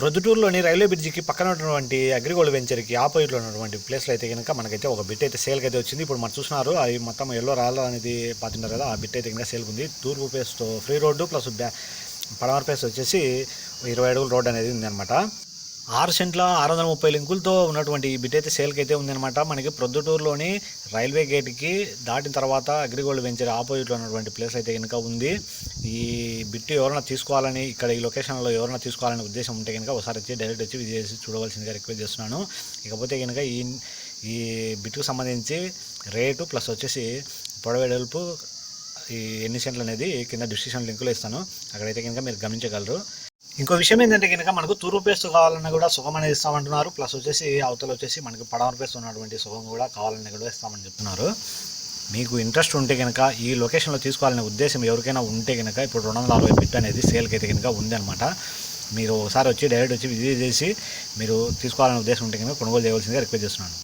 ప్రొద్దుటూరులోని railway బ్రిడ్జికి పక్కన ఉన్నటువంటి అగ్రిగోల్డ్ వెంచర్కి ఆపోజిట్లో ఉన్నటువంటి ప్లేస్లో అయితే కనుక మనకైతే ఒక బిట్ అయితే సేల్కి అయితే వచ్చింది. ఇప్పుడు మనం చూస్తున్నారు అవి మొత్తం ఎల్లో రాళ్ళ అనేది పాతిన్నారు కదా ఆ బిట్ అయితే కనుక సేల్కి ఉంది. తూర్పు పేస్తో ఫ్రీ రోడ్డు ప్లస్ బ్యా పడమర పేస్ వచ్చేసి ఇరవై అడుగుల రోడ్ అనేది ఉందన్నమాట. ఆరు సెంట్ల ఆరు వందల ముప్పై లింకులతో ఉన్నటువంటి ఈ బిట్ అయితే సేల్కి అయితే ఉందన్నమాట. మనకి ప్రొద్దుటూరులోని రైల్వే గేట్కి దాటిన తర్వాత అగ్రిగోల్డ్ వెంచర్ ఆపోజిట్లో ఉన్నటువంటి ప్లేస్ అయితే కనుక ఉంది. ఈ బిట్ ఎవరైనా తీసుకోవాలని ఇక్కడ ఈ లొకేషన్లో ఎవరైనా తీసుకోవాలనే ఉద్దేశం ఉంటే కనుక ఒకసారి వచ్చి డైరెక్ట్ వచ్చి విజిట్ చేసి చూడవలసిందిగా రిక్వెస్ట్ చేస్తున్నాను. ఇకపోతే కనుక ఈ ఈ బిట్కు సంబంధించి రేటు ప్లస్ వచ్చేసి పొడవెడల్పు ఈ ఎన్ని సెంట్లు అనేది కింద డిస్క్రిప్షన్ లింకులో ఇస్తాను. అక్కడైతే కనుక మీరు గమనించగలరు. ఇంకో విషయం ఏంటంటే కనుక మనకు తూర్పు పేస్ట్ కావాలన్నా కూడా సుఖం అనేది ఇస్తామంటున్నారు. ప్లస్ వచ్చేసి అవతల వచ్చేసి మనకి పడవర పేస్ట్ ఉన్నటువంటి సుఖం కూడా కావాలన్నా కూడా ఇస్తామని చెప్తున్నారు. మీకు ఇంట్రెస్ట్ ఉంటే కనుక ఈ లొకేషన్లో తీసుకోవాలనే ఉద్దేశం ఎవరికైనా ఉంటే కనుక ఇప్పుడు రెండు వందల అరవై బిట్ అనేది సేల్కి అయితే కనుక ఉందన్నమాట మీరు ఒకసారి వచ్చి డైరెక్ట్ వచ్చి విజిట్ చేసి మీరు తీసుకోవాలనే ఉద్దేశం ఉంటే కనుక కొనుగోలు చేయవలసిందిగా రిక్వెస్ట్ చేస్తున్నాను.